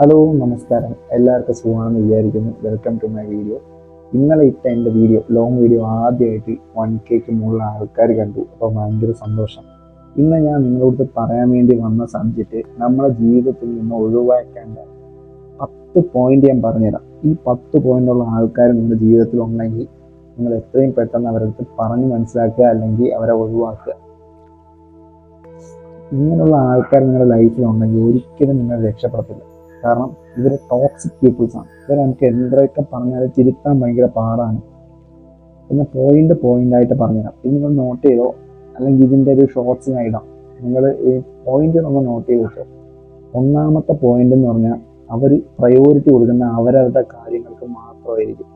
Hello നമസ്കാരം. എല്ലാവർക്കും സുഖമാണെന്ന് വിചാരിക്കുന്നു. വെൽക്കം ടു മൈ വീഡിയോ ഇന്നലെ ഇട്ട എന്റെ വീഡിയോ ലോങ് വീഡിയോ ആദ്യമായിട്ട് വൺ കെക്ക് മുകളിൽ ആൾക്കാർ കണ്ടു. അപ്പോൾ ഭയങ്കര സന്തോഷം. ഇന്ന് ഞാൻ നിങ്ങളോട് പറയാൻ വേണ്ടി വന്ന സബ്ജക്റ്റ് നമ്മുടെ ജീവിതത്തിൽ നിന്ന് ഒഴിവാക്കേണ്ട പത്ത് പോയിന്റ് ഞാൻ പറഞ്ഞുതരാം. ഈ പത്ത് പോയിന്റുള്ള ആൾക്കാർ നിങ്ങളുടെ ജീവിതത്തിൽ ഉണ്ടെങ്കിൽ നിങ്ങൾ എത്രയും പെട്ടെന്ന് അവരടുത്ത് പറഞ്ഞ് മനസ്സിലാക്കുക അല്ലെങ്കിൽ അവരെ ഒഴിവാക്കുക. ഇങ്ങനെയുള്ള ആൾക്കാർ നിങ്ങളുടെ ലൈഫിൽ ഉണ്ടെങ്കിൽ ഒരിക്കലും നിങ്ങൾ രക്ഷപ്പെടത്തില്ല. കാരണം ഇവർ ടോക്സിക് പീപ്പിൾസ് ആണ്. ഇവർ നമുക്ക് എന്തൊക്കെ പറഞ്ഞാലും തിരുത്താൻ ഭയങ്കര പാടാണ്. പിന്നെ പോയിന്റ് പോയിന്റ് ആയിട്ട് പറഞ്ഞുതരാം. ഇത് നിങ്ങൾ നോട്ട് ചെയ്തോ? അല്ലെങ്കിൽ ഇതിന്റെ ഒരു ഷോർട്സ് ഞാൻ ഇടാം. നിങ്ങൾ ഈ പോയിന്റ് ഒന്ന് നോട്ട് ചെയ്ത് വെച്ചോ. ഒന്നാമത്തെ പോയിന്റ് എന്ന് പറഞ്ഞാൽ അവർ പ്രയോറിറ്റി കൊടുക്കുന്ന അവരവരുടെ കാര്യങ്ങൾക്ക് മാത്രമായിരിക്കും.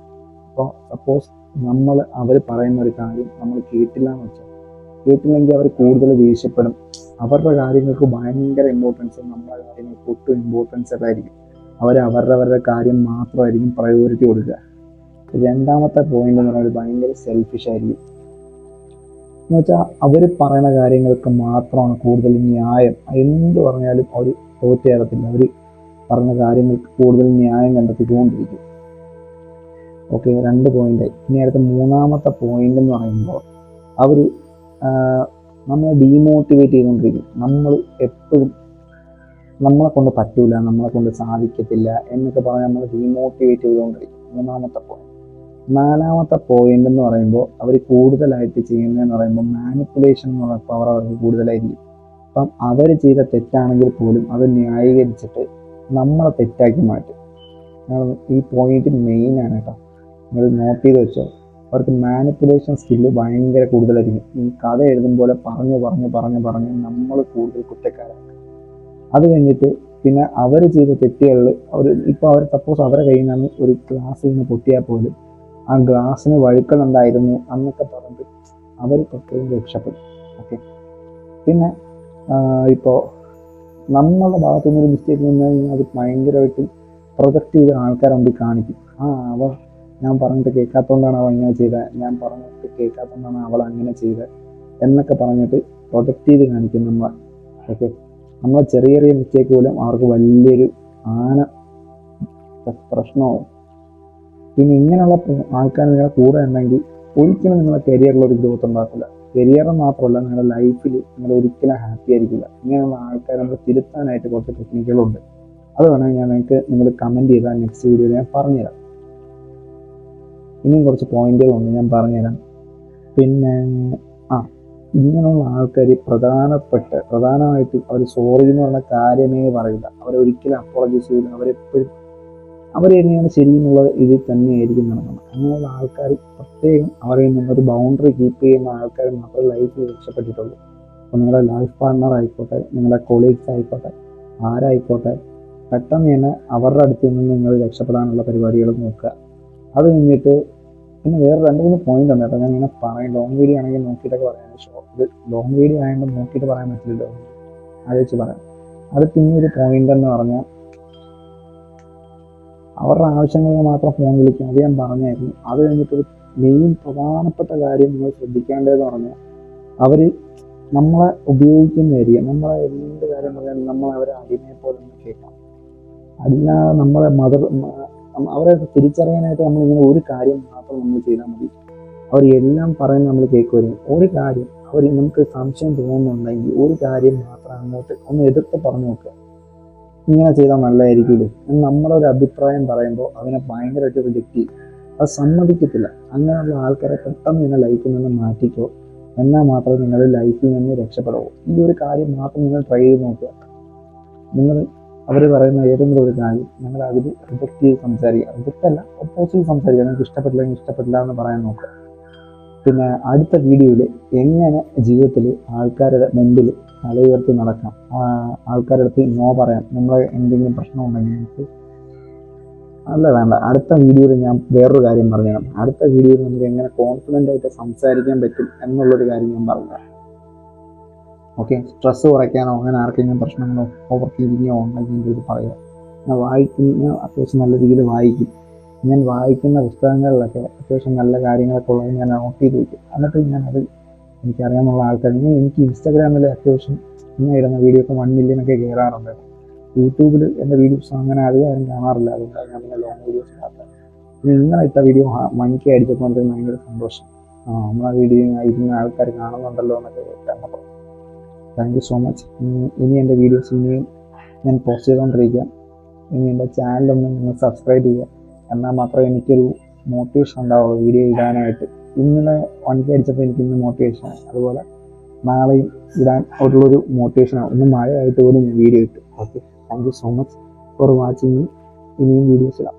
അപ്പോൾ സപ്പോസ് നമ്മൾ അവർ പറയുന്ന ഒരു കാര്യം നമ്മൾ കേട്ടില്ല എന്ന് വെച്ചോ. കേട്ടില്ലെങ്കിൽ അവർ കൂടുതൽ ദേഷ്യപ്പെടും. അവരുടെ കാര്യങ്ങൾക്ക് ഭയങ്കര ഇമ്പോർട്ടൻസ് നമ്മുടെ കാര്യങ്ങൾക്ക് ഒട്ടും ഇമ്പോർട്ടൻസ് അല്ലായിരിക്കും അവർ അവരവരുടെ കാര്യം മാത്രമായിരിക്കും പ്രയോറിറ്റി കൊടുക്കുക. രണ്ടാമത്തെ പോയിന്റ് എന്ന് പറഞ്ഞാൽ ഭയങ്കര സെൽഫിഷ് ആയിരിക്കും. എന്ന് വെച്ചാൽ അവർ പറയുന്ന കാര്യങ്ങൾക്ക് മാത്രമാണ് കൂടുതൽ ന്യായം. എന്ത് പറഞ്ഞാലും അവർ തോറ്റേറത്തില്ല അവർ പറഞ്ഞ കാര്യങ്ങൾക്ക് കൂടുതൽ ന്യായം കണ്ടെത്തിക്കൊണ്ടിരിക്കും. ഓക്കെ രണ്ട് പോയിന്റ് ഇനി അടുത്ത മൂന്നാമത്തെ പോയിന്റ് എന്ന് പറയുമ്പോൾ അവർ നമ്മളെ ഡീമോട്ടിവേറ്റ് ചെയ്തുകൊണ്ടിരിക്കും. നമ്മൾ എപ്പോഴും നമ്മളെ കൊണ്ട് പറ്റൂല നമ്മളെ കൊണ്ട് സാധിക്കത്തില്ല എന്നൊക്കെ പറഞ്ഞ് നമ്മൾ ഡീമോട്ടിവേറ്റ് ചെയ്തുകൊണ്ടിരിക്കും. മൂന്നാമത്തെ പോയിന്റ് നാലാമത്തെ പോയിന്റ് എന്ന് പറയുമ്പോൾ അവർ കൂടുതലായിട്ട് ചെയ്യുന്നതെന്ന് പറയുമ്പോൾ മാനിപ്പുലേഷൻ എന്നുള്ള പവർ അവർക്ക് കൂടുതലായിരിക്കും. അപ്പം അവർ ചെയ്ത തെറ്റാണെങ്കിൽ പോലും അത് ന്യായീകരിച്ചിട്ട് നമ്മളെ തെറ്റാക്കി മാറ്റും. ഈ പോയിന്റ് മെയിൻ ആണ് കേട്ടോ. നിങ്ങൾ നോട്ട് ചെയ്ത് വെച്ചോ. അവർക്ക് മാനിപ്പുലേഷൻ സ്കില്ല് ഭയങ്കര കൂടുതലായിരിക്കും. ഈ കഥ എഴുതും പോലെ പറഞ്ഞു പറഞ്ഞു പറഞ്ഞു പറഞ്ഞ് നമ്മൾ കൂടുതൽ കുറ്റക്കാരാണ്. അത് കഴിഞ്ഞിട്ട് പിന്നെ അവർ ചെയ്ത തെറ്റുകളിൽ അവർ ഇപ്പോൾ അവർ സപ്പോസ് അവരെ കയ്യിൽ നിന്ന് ഒരു ഗ്ലാസ്സിൽ നിന്ന് പൊട്ടിയാൽ പോലും ആ ഗ്ലാസ്സിന് വഴുക്കലുണ്ടായിരുന്നു എന്നൊക്കെ പറഞ്ഞിട്ട് അവർ പ്രത്യേകം രക്ഷപ്പെടും. ഓക്കെ പിന്നെ ഇപ്പോൾ നമ്മളുടെ ഭാഗത്തു നിന്നൊരു മിസ്റ്റേക്ക് വന്നു കഴിഞ്ഞാൽ അത് ഭയങ്കരമായിട്ട് പ്രൊജക്റ്റ് ചെയ്ത ആൾക്കാരെ മുമ്പിൽ കാണിക്കും. ആ അവ ഞാൻ പറഞ്ഞിട്ട് കേൾക്കാത്തതുകൊണ്ടാണ് അവൾ ഇങ്ങനെ ചെയ്തത് ഞാൻ പറഞ്ഞിട്ട് കേൾക്കാത്തതുകൊണ്ടാണ് അവൾ അങ്ങനെ ചെയ്തത് എന്നൊക്കെ പറഞ്ഞിട്ട് പ്രൊജക്റ്റ് ചെയ്ത് കാണിക്കും നമ്മൾ ഓക്കെ നമ്മൾ ചെറിയ ചെറിയ മിസ്റ്റേക്ക് പോലും അവർക്ക് വലിയൊരു ആന പ്രശ്നമാവും. പിന്നെ ഇങ്ങനെയുള്ള ആൾക്കാർ നിങ്ങളുടെ കൂടെ ഉണ്ടെങ്കിൽ ഒരിക്കലും നിങ്ങളുടെ കരിയറിൽ ഒരു ഗ്രോത്ത് ഉണ്ടാക്കില്ല. കരിയർ മാത്രമല്ല നിങ്ങളുടെ ലൈഫിൽ നിങ്ങൾ ഒരിക്കലും ഹാപ്പി ആയിരിക്കില്ല. ഇങ്ങനെയുള്ള ആൾക്കാർ നമ്മൾ തിരുത്താനായിട്ട് കുറച്ച് ടെക്നിക്കുകളുണ്ട് അത് വേണമെങ്കിൽ ഞാൻ നിങ്ങൾക്ക് നിങ്ങൾ കമന്റ് ചെയ്താൽ നെക്സ്റ്റ് വീഡിയോയിൽ ഞാൻ പറഞ്ഞുതരാം. ഇനിയും കുറച്ച് പോയിന്റുകളുണ്ട് ഞാൻ പറഞ്ഞുതരാം. പിന്നെ ആ ഇങ്ങനെയുള്ള ആൾക്കാർ പ്രധാനപ്പെട്ട പ്രധാനമായിട്ട് അവർ സോറി എന്ന് പറഞ്ഞ കാര്യമേ പറയില്ല. അവരൊരിക്കലും അപ്പോളജൈസ് ചെയ്യില്ല. അവരെപ്പോഴും അവർ തന്നെയാണ് ശരി എന്നുള്ള ഇതിൽ തന്നെയായിരിക്കും നടക്കുന്നത് അങ്ങനെയുള്ള ആൾക്കാർ പ്രത്യേകം അവരിൽ നിന്നൊരു ബൗണ്ടറി കീപ്പ് ചെയ്യുന്ന ആൾക്കാർ മാത്രമേ ലൈഫിൽ രക്ഷപ്പെട്ടിട്ടുള്ളൂ. അപ്പോൾ നിങ്ങളുടെ ലൈഫ് പാർട്ണർ ആയിക്കോട്ടെ നിങ്ങളുടെ കൊളീഗ്സ് ആയിക്കോട്ടെ ആരായിക്കോട്ടെ പെട്ടെന്ന് തന്നെ അവരുടെ അടുത്ത് നിന്ന് നിങ്ങൾ രക്ഷപ്പെടാനുള്ള പരിപാടികൾ നോക്കുക. അത് കഴിഞ്ഞിട്ട് പിന്നെ വേറെ രണ്ട് മൂന്ന് പോയിന്റ് ഉണ്ട് കേട്ടോ. ഞാൻ ഇങ്ങനെ പറയും. ലോങ് വീഡിയോ ആണെങ്കിൽ നോക്കിയിട്ടൊക്കെ പറയാം. ഷോർട്ട് ലോങ് വീഡിയോ ആയതുകൊണ്ട് നോക്കിയിട്ട് പറയാൻ പറ്റില്ലല്ലോ. ആലോചിച്ച് പറയാം. അത് പിന്നെ ഒരു പോയിന്റ് എന്ന് പറഞ്ഞാൽ അവരുടെ ആവശ്യങ്ങൾക്ക് മാത്രം ഫോൺ വിളിക്കും. അത് ഞാൻ പറഞ്ഞായിരുന്നു. അത് കഴിഞ്ഞിട്ടൊരു മെയിൻ പ്രധാനപ്പെട്ട കാര്യം നിങ്ങൾ ശ്രദ്ധിക്കേണ്ടതെന്ന് പറഞ്ഞാൽ അവർ നമ്മളെ ഉപയോഗിക്കുന്നതായിരിക്കും. നമ്മളെ എന്ത് കാര്യം പറഞ്ഞാലും നമ്മൾ അവരെ അടിമയെ പോലെ കേൾക്കാം. അല്ലാതെ നമ്മളെ മദർ അവരെ തിരിച്ചറിയാനായിട്ട് നമ്മളിങ്ങനെ ഒരു കാര്യം മാത്രം നമ്മൾ ചെയ്താൽ മതി. അവർ എല്ലാം പറയുന്നത് നമ്മൾ കേൾക്കുമായിരുന്നു ഒരു കാര്യം അവർ നമുക്ക് സംശയം തോന്നുന്നുണ്ടെങ്കിൽ ഒരു കാര്യം മാത്രം അങ്ങോട്ട് ഒന്ന് എതിർത്ത് പറഞ്ഞു നോക്കുക. ഇങ്ങനെ ചെയ്താൽ നല്ലതായിരിക്കില്ലേ നമ്മുടെ ഒരു അഭിപ്രായം പറയുമ്പോൾ അവനെ ഭയങ്കരമായിട്ട് റിജക്റ്റ് ചെയ്യും അത് സമ്മതിക്കത്തില്ല. അങ്ങനെയുള്ള ആൾക്കാരെ പെട്ടെന്ന് നിങ്ങൾ ലൈഫിൽ നിന്ന് മാറ്റിക്കോ. എന്നാൽ മാത്രമേ നിങ്ങളുടെ ലൈഫിൽ നിന്ന് രക്ഷപ്പെടാവൂ. ഈ ഒരു കാര്യം മാത്രം നിങ്ങൾ ട്രൈ ചെയ്ത് നോക്കുക. നിങ്ങൾ അവർ പറയുന്ന ഏതെങ്കിലും ഒരു കാര്യം നിങ്ങൾ അതിൽ റിജക്റ്റ് ചെയ്ത് സംസാരിക്കുക. റിജക്റ്റ് അല്ല ഒപ്പോസിറ്റ് സംസാരിക്കുക. നിങ്ങൾക്ക് ഇഷ്ടപ്പെട്ടില്ലെങ്കിൽ ഇഷ്ടപ്പെട്ടില്ല എന്ന് പറയാൻ നോക്കുക. പിന്നെ അടുത്ത വീഡിയോയിൽ എങ്ങനെ ജീവിതത്തിൽ ആൾക്കാരുടെ മുമ്പിൽ തല ഉയർത്തി നടക്കാം? ആൾക്കാരുടെ അടുത്ത് നോ പറയാം. നമ്മളെ എന്തെങ്കിലും പ്രശ്നം ഉണ്ടെങ്കിൽ നമുക്ക് അല്ല വേണ്ട. അടുത്ത വീഡിയോയിൽ ഞാൻ വേറൊരു കാര്യം പറഞ്ഞു അടുത്ത വീഡിയോയിൽ നമുക്ക് എങ്ങനെ കോൺഫിഡന്റ് ആയിട്ട് സംസാരിക്കാൻ പറ്റും എന്നുള്ളൊരു കാര്യം ഞാൻ പറഞ്ഞുതരാം. ഓക്കെ? സ്ട്രെസ് കുറയ്ക്കാനോ അങ്ങനെ ആർക്കെങ്കിലും പ്രശ്നങ്ങളോ ഓവർ തിങ്കിങ്ങോ ഉണ്ടെങ്കിൽ ഇത് പറയാം. ഞാൻ വായിക്കുന്ന അത്യാവശ്യം നല്ല രീതിയിൽ വായിക്കും. ഞാൻ വായിക്കുന്ന പുസ്തകങ്ങളിലൊക്കെ അത്യാവശ്യം നല്ല കാര്യങ്ങളൊക്കെ ഉള്ളത് ഞാൻ നോട്ട് ചെയ്ത് വയ്ക്കും എന്നിട്ട് ഞാനത് എനിക്കറിയാമെന്നുള്ള ആൾക്കാർ എനിക്ക് ഇൻസ്റ്റാഗ്രാമിൽ അത്യാവശ്യം ഇങ്ങനെ ഇടുന്ന വീഡിയോ ഒക്കെ വൺ മില്യൺ ഒക്കെ കയറാറുണ്ട്. യൂട്യൂബിൽ എന്റെ വീഡിയോസ് അങ്ങനെ അധികം ആരും കാണാറില്ല. അതുകൊണ്ടാണ് ഞാൻ പിന്നെ ലോങ് വീഡിയോസ് ഇടാത്തത്. പിന്നെ ഇന്നലെ ഇട്ട വീഡിയോ മണിക്ക് അടിച്ചപ്പോൾ ഭയങ്കര സന്തോഷം. ആ നമ്മളാ വീഡിയോ ഇരുന്ന ആൾക്കാർ കാണുന്നുണ്ടല്ലോ എന്നൊക്കെ കണ്ടപ്പോൾ താങ്ക് യു സോ മച്ച് ഇനി എന്റെ വീഡിയോസ് ഇനിയും ഞാൻ പോസ്റ്റ് ചെയ്തുകൊണ്ടിരിക്കുക ഇനി എന്റെ ചാനലൊന്ന് നിങ്ങൾ സബ്സ്ക്രൈബ് ചെയ്യുക. എന്നാൽ മാത്രമേ എനിക്കൊരു മോട്ടിവേഷൻ ഉണ്ടാവുള്ളൂ വീഡിയോ ഇടാനായിട്ട്. ഇന്നലെ വണിക്ക് അടിച്ചപ്പോൾ എനിക്ക് ഇന്ന് മോട്ടിവേഷൻ അതുപോലെ നാളെയും ഇടാൻ ഉള്ളൊരു മോട്ടിവേഷനാണ് ഒന്ന് മഴയായിട്ട് പോലും ഞാൻ വീഡിയോ ഇട്ടു. Okay thank you so much for watching ഇനിയും വീഡിയോസ് ഇടാം.